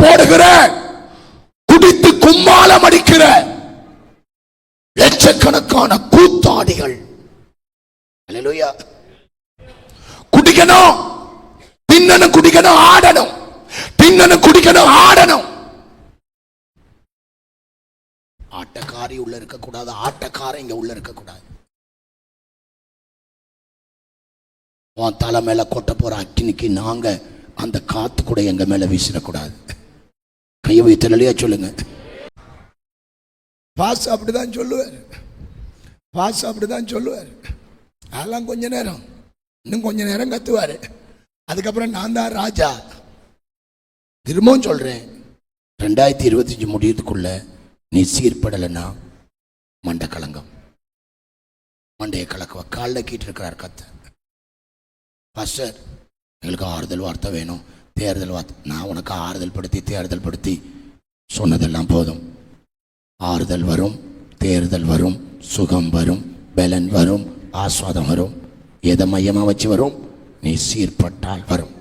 போடுகிற குடித்து கும்மாலம் அடிக்கிற லட்சக்கணக்கான கூத்தாடிகள். குடிக்கணும். தின்னணும் குடிக்கணும் ஆடணும். தின்னணும் குடிக்கணும் ஆடணும். ஆட்டக்காரி உள்ள இருக்கக்கூடாது ஆட்டக்காரன் இங்க உள்ள இருக்கக்கூடாது. உன் தலை மேல கொட்ட போற அக்கினிக்கு நாங்க அந்த காத்து கூட எங்க மேல வீசிடக்கூடாது கையை வைத்தலையா சொல்லுங்க. பாஸ் அப்படிதான் சொல்லுவார். பாஸ் அப்படிதான் சொல்லுவார். அதெல்லாம் கொஞ்ச நேரம். இன்னும் கொஞ்ச நேரம் கத்துவாரு. அதுக்கப்புறம் நான் தான் ராஜா. திரும்பவும் சொல்றேன். ரெண்டாயிரத்தி இருபத்தஞ்சு முடியறதுக்குள்ள நீ சீர்படலைன்னா மண்டை கலங்கம். மண்டையை கலக்குவ. காலில் கீட்டு இருக்கிறார் கத்த பாஸ்டர் எங்களுக்கு ஆறுதல் வார்த்தை வேணும். தேர்தல் வார்த்தை நான் உனக்கு ஆறுதல் படுத்தி தேர்தல் படுத்தி சொன்னதெல்லாம் போதும். ஆறுதல் வரும் தேர்தல் வரும் சுகம் வரும் பலன் வரும் ஆஸ்வாதம் வரும். எதை மையமாக வச்சு வரும்? நீ சீர்பட்டால் வரும்.